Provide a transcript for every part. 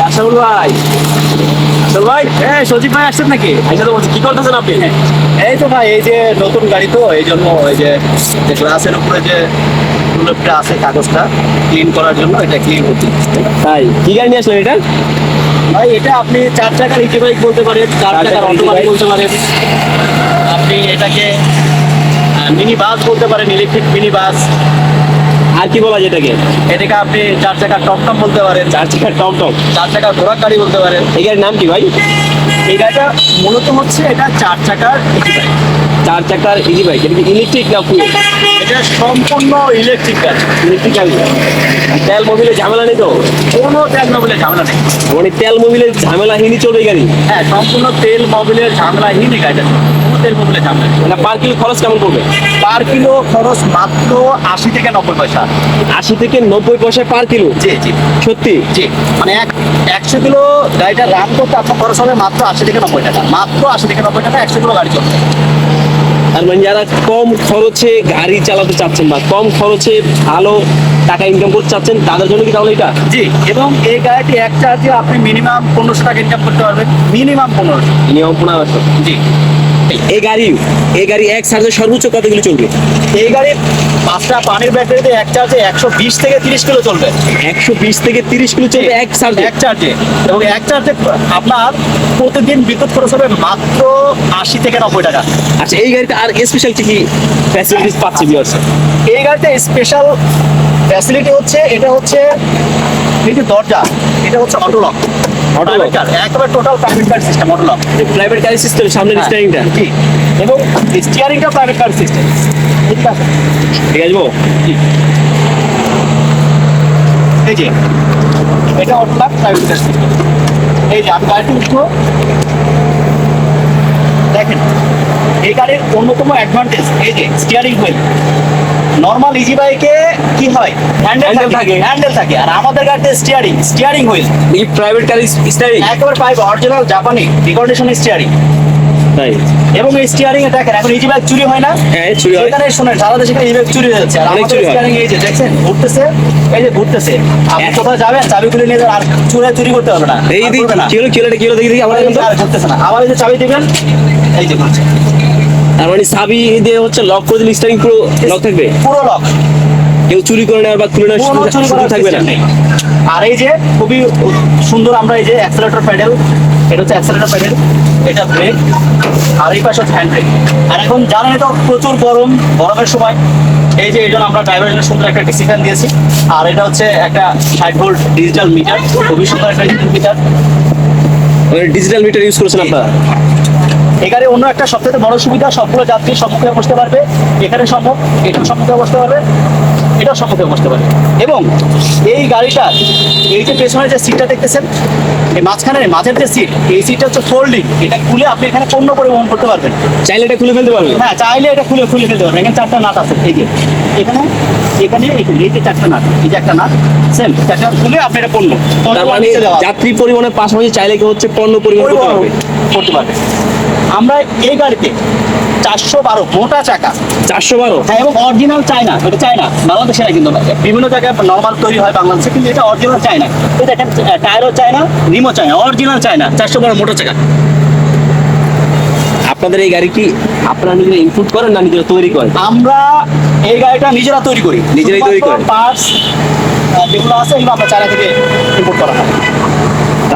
আশাউল ভাই। আশাউল ভাই এ সজীব ভাই আসছেন নাকি? আইসা তো বলছি কি করতেছেন আপনি? এই তো ভাই এই যে নতুন গাড়ি তো এই জন্য এই যে গ্লাসের উপরে যে প্রলেপটা আছে কাগজটা ক্লিন করার জন্য এটা ক্লিন করতে তাই কি গাড়ি নিয়ে আসলেন এটা? ভাই এটা আপনি চার চাকার ইজি বাইক বলতে পারেন চার চাকার অটো বাইক বলতে পারেন। আপনি এটাকে মিনি বাস বলতে পারেন ইলেকট্রিক মিনি বাস আর কি বলা যায় এটাকে? এটাকে আপনি চার চাকার টমটম বলতে পারেন। চার চাকার টম টম চার চাকার ঘোড়া গাড়ি বলতে পারেন। এই গাড়ির নাম কি ভাই? এই গাড়িটা মূলত হচ্ছে এটা চার চাকার ইজি বাইক চার চাকার ইজি বাইক এটা কি ইলেকট্রিক না ফুয়েল এটা সম্পূর্ণ ইলেকট্রিক গাড়ি। ইলেকট্রিক তেল মোবিলের ঝামেলা নেই তো? কোনো তেল মোবিলের ঝামেলা নেই। মানে তেল মোবিলের ঝামেলাহীনই চলবে গাড়ি? হ্যাঁ সম্পূর্ণ তেল মোবিলের ঝামেলাহীন এই গাড়িটা। তেল মোবিলের ঝামেলা মানে পার কিলো খরচ কেমন পড়বে? পার কিলো খরচ মাত্র আশি থেকে নব্বই পয়সা। আশি থেকে নব্বই পয়সা পার কিলো জি জি। সত্যি? জি। মানে এক একশো কিলো গাড়িটা রান করতে আপনার খরচ হবে মাত্র আশি থেকে নব্বই টাকা। মাত্র আশি থেকে নব্বই টাকা একশো কিলো গাড়ি চলবে। তার মানে যারা কম খরচে গাড়ি চালাতে চাচ্ছেন বা কম খরচে ভালো টাকা ইনকাম করতে চাচ্ছেন তাদের জন্য কি তাহলে এটা? জি এবং এই গাড়িটি এক চার্জে আপনি মিনিমাম পনেরোশো টাকা ইনকাম করতে পারবেন। মিনিমাম পনেরোশো। নিয়ম পনেরোশো। জি। এই গাড়ি এই গাড়ি এক চার্জে সর্বোচ্চ কত কিলো চলবে? এই গাড়ির পাঁচটা পানির ব্যাটারিতে এক চার্জে একশো বিশ থেকে তিরিশ কিলো চলবে। একশো বিশ থেকে তিরিশ কিলো চলবে এক চার্জে? এক চার্জে। এবং এক চার্জে আপনার প্রতিদিন বিদ্যুৎ খরচ হবে মাত্র আশি থেকে নব্বই টাকা। আচ্ছা এই গাড়িতে আর স্পেশাল কি কি ফ্যাসিলিটিস পাচ্ছে বিয়ার্স এই গাড়িতে স্পেশাল ফ্যাসিলিটি হচ্ছে এটা হচ্ছে এই যে দরজা এটা হচ্ছে অটো লক একেবারে total private car system auto private car system সামনের স্টারিংটা কি এবং স্টিয়ারিংটা প্রাইভেট কার সিস্টেম ঠিক আছে? ঠিক আছে বো? জি। এই যে এটা প্রাইভেট কার সিস্টেম এই যে আমি গাড়িটি উঠবো। দেখেন এই গাড়ির অন্যতম অ্যাডভান্টেজ এই যে স্টিয়ারিং হুইল নর্মাল ইজি বাইকে কি হয়? হ্যান্ডেল থাকে। হ্যান্ডেল থাকে। আর আমাদের গাড়িতে স্টিয়ারিং স্টিয়ারিং হুইল এই প্রাইভেট গাড়ি স্টিয়ারিং একেবারে পাইব অরিজিনাল জাপানি রিকন্ডিশন স্টিয়ারিং তাই। এবং এই স্টিয়ারিং এ দেখেন এখন ইজি বাইক চুরি হয় না। হ্যাঁ চুরি হয়। এখানে শোনেন সারা দেশে ইজি বাইক চুরি হয়ে যাচ্ছে আর আমাদের স্টিয়ারিং এই যে দেখছেন? ঘুরতেছে এই যে ঘুরতেছে। আপনি হ্যাঁ। কোথাও যাবেন চাবি খুলে নিয়ে আর চুরে চুরি করতে হবে না। এই আর দিক করবে না। কিলো কিলো কিলো দেখি দেখি আমার কিন্তু আর ঘুরতেছে না। আবার এই যে চাবি দিবেন এই যে ঘুরছে। তার মানে চাবি দিয়ে হচ্ছে লক করে দিলে স্টারিং পুরো লক থাকবে? পুরো লক কেউ চুরি করে নেওয়ার বা খুলে নেওয়ার সুযোগ- থাকবে না। আর এই যে খুবই সুন্দর আমরা এই যে অ্যাক্সেলেটর প্যাডেল এটা হচ্ছে অ্যাক্সেলেটর প্যাডেল এটা ব্রেক আর এই পাশে হচ্ছে হ্যান্ড ব্রেক আর এখন জানেন তো প্রচুর গরম গরমের সময়। এই যে এই জন্য আমরা ড্রাইভারের জন্য সুন্দর একটা ডিসিশন দিয়েছি। আর এটা হচ্ছে একটা ষাট ভোল্ট ডিজিটাল মিটার খুবই সুন্দর একটা digital meter digital meter use করেছেন আপনারা? এখানে অন্য একটা সবথেকে বড় সুবিধা সবগুলো যাত্রী সম্মুখে বসতে পারবে। এখানে সম্মুখ এটার সম্মুখে বসতে পারবে। এটার সম্মুখে বসতে পারবে এবং এই গাড়িটা এই যে পেছনে যে সিটটা দেখতেছেন এই মাঝখানে মাঝের যে সিট এই সিটটা হচ্ছে ফোল্ডিং এটা খুলে আপনি এখানে পণ্য পরিবহন করতে পারবেন। চাইলে এটা খুলে ফেলতে পারবেন? হ্যাঁ চাইলে এটা খুলে খুলে ফেলতে পারবেন। এখানে চারটা নাট আছে এই যে। এখানে এখানে এই যে চারটা নাট এই যে একটা নাট সেম চারটা খুলে আপনি এটা পণ্য মানে। যাত্রী পরিবহনের পাশাপাশি চাইলে কেউ হচ্ছে পণ্য পরিবহন করতে পারবে। করতে পারবে। আমরা এই গাড়িতে চারশো বারো মোটা চাকা। চারশো বারো? হ্যাঁ এবং অরিজিনাল চায়না এটা চায়না বাংলাদেশে না কিন্তু বিভিন্ন জায়গায় নর্মাল তৈরি হয় বাংলাদেশে কিন্তু এটা অরিজিনাল চায়না এই দেখেন টায়ারও চায়না রিমও চায়না অরিজিনাল চায়না চারশো বারো মোটা চাকা। আপনাদের এই গাড়ি কি আপনারা নিজেরা ইনপুট করেন না নিজেরা তৈরি করেন? আমরা এই গাড়িটা নিজেরা তৈরি করি। নিজেরাই তৈরি করেন? পার্টস যেগুলো আছে এগুলো আমরা চায়না থেকে ইম্পোর্ট করা হয়।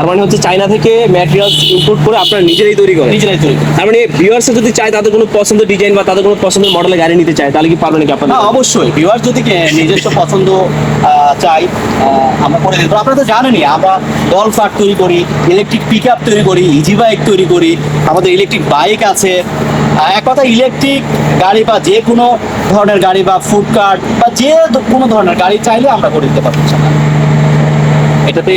তার মানে হচ্ছে চায়না থেকে ম্যাটেরিয়ালস ইম্পোর্ট করে আপনারা নিজেরাই তৈরি করেন। নিজেরাই তৈরি করি তার মানে ভিউয়ার্সে যদি চায় তাদের কোনো পছন্দ ডিজাইন বা তাদের কোনো পছন্দের মডেলের গাড়ি নিতে চায় তাহলে কি পারবে নাকি আপনারা হ্যাঁ অবশ্যই। ভিউয়ার যদি কে- নিজস্ব পছন্দ চাই আমরা করে দিতে আপনারা তো জানেনই আমরা গল্ফ কার তৈরি করি ইলেকট্রিক পিক আপ তৈরি করি ইজি বাইক তৈরি করি আমাদের ইলেকট্রিক বাইক আছে। এক কথা ইলেকট্রিক গাড়ি বা যে কোনো ধরনের গাড়ি বা ফুড কার্ট বা যে কোনো ধরনের গাড়ি চাইলে আমরা করে দিতে পারব। এটাতে